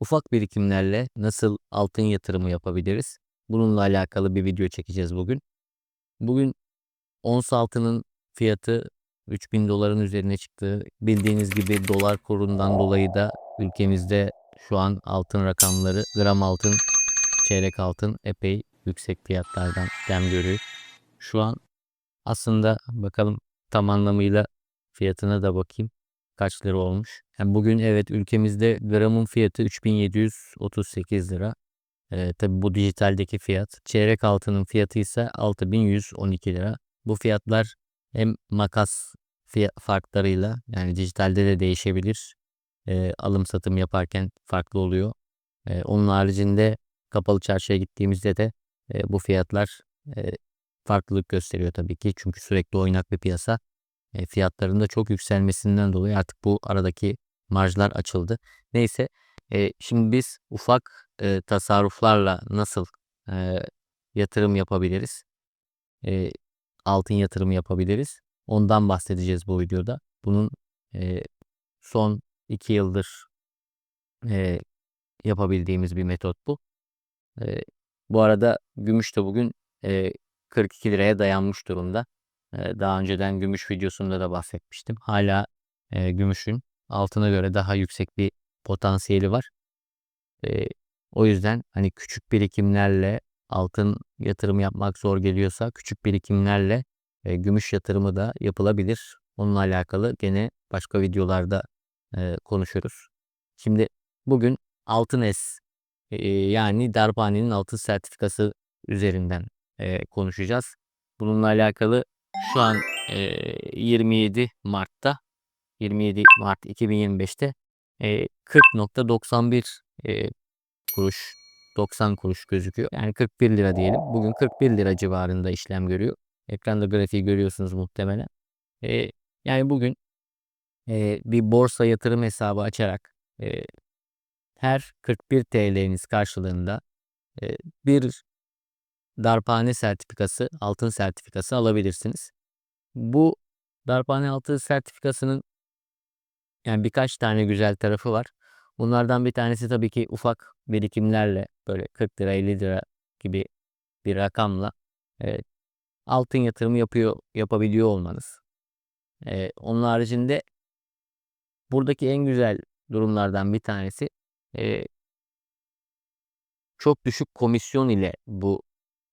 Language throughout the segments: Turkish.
ufak birikimlerle nasıl altın yatırımı yapabiliriz? Bununla alakalı bir video çekeceğiz bugün. Bugün ons altının fiyatı 3000 doların üzerine çıktı. Bildiğiniz gibi dolar kurundan dolayı da ülkemizde şu an altın rakamları gram altın, çeyrek altın epey yüksek fiyatlardan dem görüyor. Şu an aslında bakalım tam anlamıyla fiyatına da bakayım kaç lira olmuş. Yani bugün evet ülkemizde gramın fiyatı 3738 lira. Ee, tabii bu dijitaldeki fiyat. Çeyrek altının fiyatı ise 6112 lira. Bu fiyatlar hem makas fiyat farklarıyla yani dijitalde de değişebilir. Ee, alım satım yaparken farklı oluyor. Ee, onun haricinde kapalı çarşıya gittiğimizde de e, bu fiyatlar e, farklılık gösteriyor tabii ki. Çünkü sürekli oynak bir piyasa. E, fiyatların da çok yükselmesinden dolayı artık bu aradaki marjlar açıldı. Neyse e, şimdi biz ufak e, tasarruflarla nasıl e, yatırım yapabiliriz? E, altın yatırımı yapabiliriz. Ondan bahsedeceğiz bu videoda. Bunun e, son iki yıldır e, yapabildiğimiz bir metot bu. E, bu arada gümüş de bugün e, 42 liraya dayanmış durumda. E, daha önceden gümüş videosunda da bahsetmiştim. Hala e, gümüşün altına göre daha yüksek bir potansiyeli var. E, o yüzden hani küçük birikimlerle altın yatırım yapmak zor geliyorsa küçük birikimlerle e, gümüş yatırımı da yapılabilir. Onunla alakalı gene başka videolarda e, konuşuruz. Şimdi bugün altın S e, yani Darphane'nin altın sertifikası üzerinden e, konuşacağız. Bununla alakalı şu an e, 27 Mart'ta 27 Mart 2025'te e, 40.91 e, kuruş 90 kuruş gözüküyor. Yani 41 lira diyelim. Bugün 41 lira civarında işlem görüyor. Ekranda grafiği görüyorsunuz muhtemelen. Yani bugün bir borsa yatırım hesabı açarak her 41 TL'niz karşılığında bir darphane sertifikası, altın sertifikası alabilirsiniz. Bu darphane altın sertifikasının yani birkaç tane güzel tarafı var. Bunlardan bir tanesi tabii ki ufak birikimlerle böyle 40 lira 50 lira gibi bir rakamla e, altın yatırımı yapıyor yapabiliyor olmanız. E, onun haricinde buradaki en güzel durumlardan bir tanesi e, çok düşük komisyon ile bu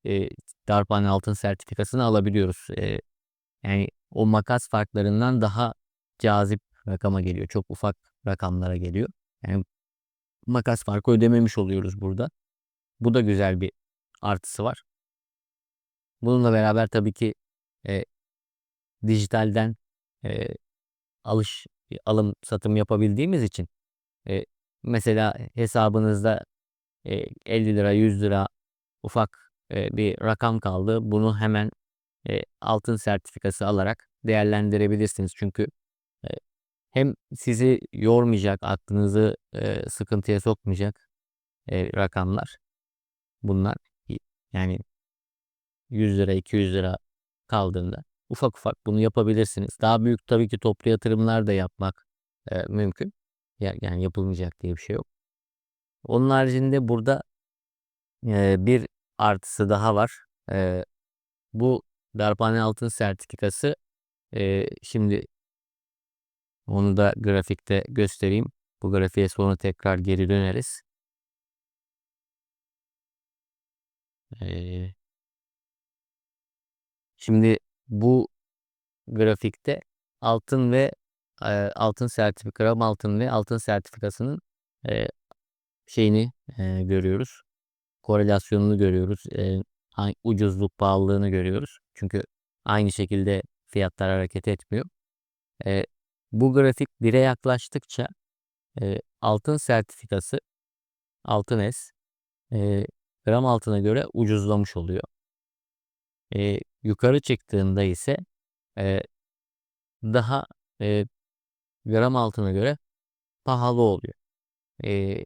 e, darphane altın sertifikasını alabiliyoruz. E, yani o makas farklarından daha cazip rakama geliyor. Çok ufak rakamlara geliyor. Yani makas farkı ödememiş oluyoruz burada. Bu da güzel bir artısı var. Bununla beraber tabii ki e, dijitalden e, alış alım satım yapabildiğimiz için e, mesela hesabınızda e, 50 lira 100 lira ufak e, bir rakam kaldı. Bunu hemen e, altın sertifikası alarak değerlendirebilirsiniz. Çünkü e, hem sizi yormayacak, aklınızı e, sıkıntıya sokmayacak e, rakamlar bunlar. Yani 100 lira, 200 lira kaldığında ufak ufak bunu yapabilirsiniz. Daha büyük tabii ki toplu yatırımlar da yapmak e, mümkün. Yani yapılmayacak diye bir şey yok. Onun haricinde burada e, bir artısı daha var. E, bu darphane altın sertifikası e, şimdi onu da grafikte göstereyim. Bu grafiğe sonra tekrar geri döneriz. Ee, şimdi bu grafikte altın ve e, altın sertifika, altın ve altın sertifikasının e, şeyini e, görüyoruz. Korelasyonunu görüyoruz. E, ucuzluk, pahalılığını görüyoruz. Çünkü aynı şekilde fiyatlar hareket etmiyor. E, bu grafik 1'e yaklaştıkça e, altın sertifikası altın S e, gram altına göre ucuzlamış oluyor. E, yukarı çıktığında ise e, daha e, gram altına göre pahalı oluyor. E,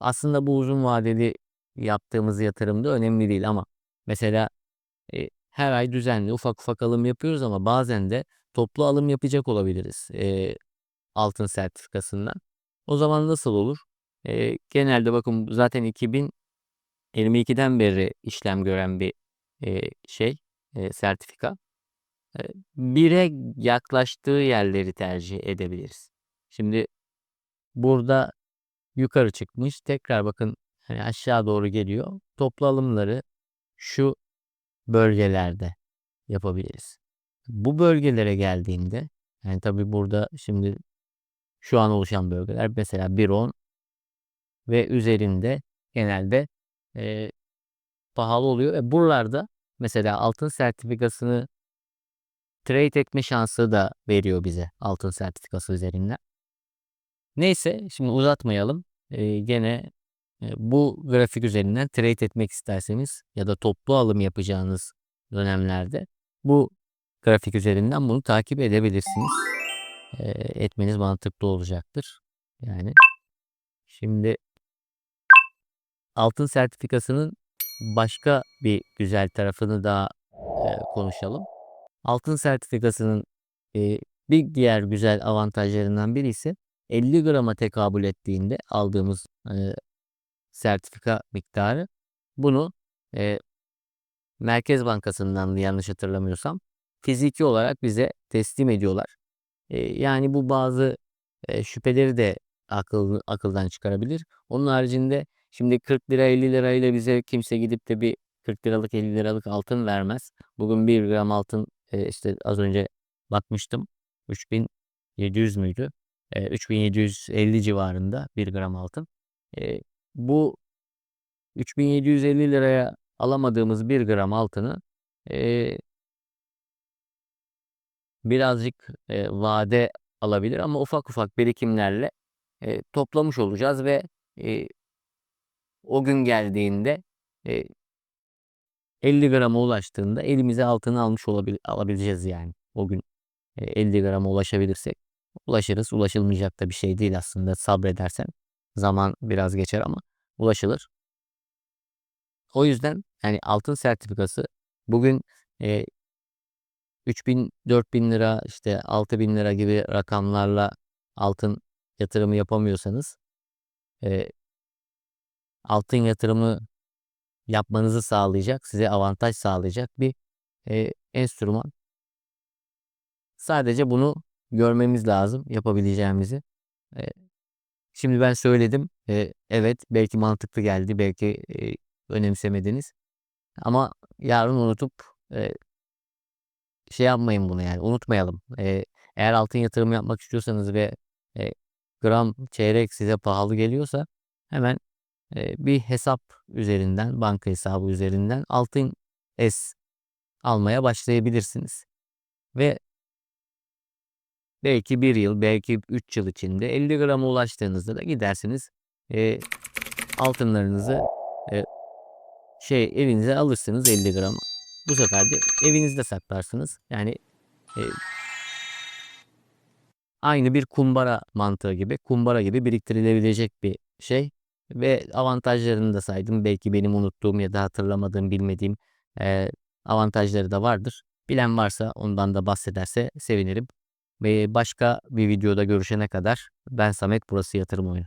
aslında bu uzun vadeli yaptığımız yatırımda önemli değil ama mesela e, her ay düzenli ufak ufak alım yapıyoruz ama bazen de toplu alım yapacak olabiliriz e, altın sertifikasından. O zaman nasıl olur? Eee, genelde bakın zaten 2022'den beri işlem gören bir, eee, şey, eee, sertifika. Eee, 1'e yaklaştığı yerleri tercih edebiliriz. Şimdi burada yukarı çıkmış. Tekrar bakın, hani, aşağı doğru geliyor. Toplu alımları şu bölgelerde yapabiliriz. Bu bölgelere geldiğinde, yani, tabii burada şimdi şu an oluşan bölgeler mesela 1.10 ve üzerinde genelde, eee, pahalı oluyor ve buralarda mesela altın sertifikasını trade etme şansı da veriyor bize altın sertifikası üzerinden. Neyse, şimdi uzatmayalım. Eee, gene, eee, bu grafik üzerinden trade etmek isterseniz ya da toplu alım yapacağınız dönemlerde bu grafik üzerinden bunu takip edebilirsiniz. Eee, etmeniz mantıklı olacaktır. Yani şimdi altın sertifikasının başka bir güzel tarafını daha, eee, konuşalım. Altın sertifikasının, eee, bir diğer güzel avantajlarından biri ise 50 grama tekabül ettiğinde aldığımız, eee, sertifika miktarı bunu, eee, Merkez Bankası'ndandı yanlış hatırlamıyorsam, fiziki olarak bize teslim ediyorlar. Yani bu bazı, şüpheleri de akıl akıldan çıkarabilir. Onun haricinde şimdi 40 lira 50 lira ile bize kimse gidip de bir 40 liralık 50 liralık altın vermez. Bugün 1 gram altın, işte az önce bakmıştım 3.700 müydü? Eee, 3.750 civarında 1 gram altın. Bu 3.750 liraya alamadığımız 1 gram altını, birazcık, eee, vade alabilir ama ufak ufak birikimlerle, eee, toplamış olacağız ve, eee o gün geldiğinde, eee 50 grama ulaştığında elimize altını almış olabil alabileceğiz yani o gün, eee, 50 grama ulaşabilirsek. Ulaşırız, ulaşılmayacak da bir şey değil aslında sabredersen. Zaman biraz geçer ama ulaşılır. O yüzden, yani, altın sertifikası bugün, eee ₺3000-4000 işte $6000 gibi rakamlarla altın yatırımı yapamıyorsanız, eee altın yatırımı yapmanızı sağlayacak, size avantaj sağlayacak bir, eee, enstrüman. Sadece bunu görmemiz lazım, yapabileceğimizi. Eee, şimdi ben söyledim. Eee, evet, belki mantıklı geldi, belki, eee, önemsemediniz ama yarın unutup, eee şey yapmayın bunu yani, unutmayalım. Eee, eğer altın yatırımı yapmak istiyorsanız ve, eee, gram, çeyrek size pahalı geliyorsa hemen, eee, bir hesap üzerinden, banka hesabı üzerinden Altın S almaya başlayabilirsiniz ve belki 1 yıl, belki 3 yıl içinde 50 grama ulaştığınızda da gidersiniz, eee, altınlarınızı, eee, şey, evinize alırsınız 50 gramı. Bu sefer de evinizde saklarsınız. Yani, eee aynı bir kumbara mantığı gibi, kumbara gibi biriktirilebilecek bir şey ve avantajlarını da saydım. Belki benim unuttuğum ya da hatırlamadığım, bilmediğim, eee, avantajları da vardır. Bilen varsa ondan da bahsederse sevinirim ve başka bir videoda görüşene kadar ben Samet, burası Yatırım Oyunu.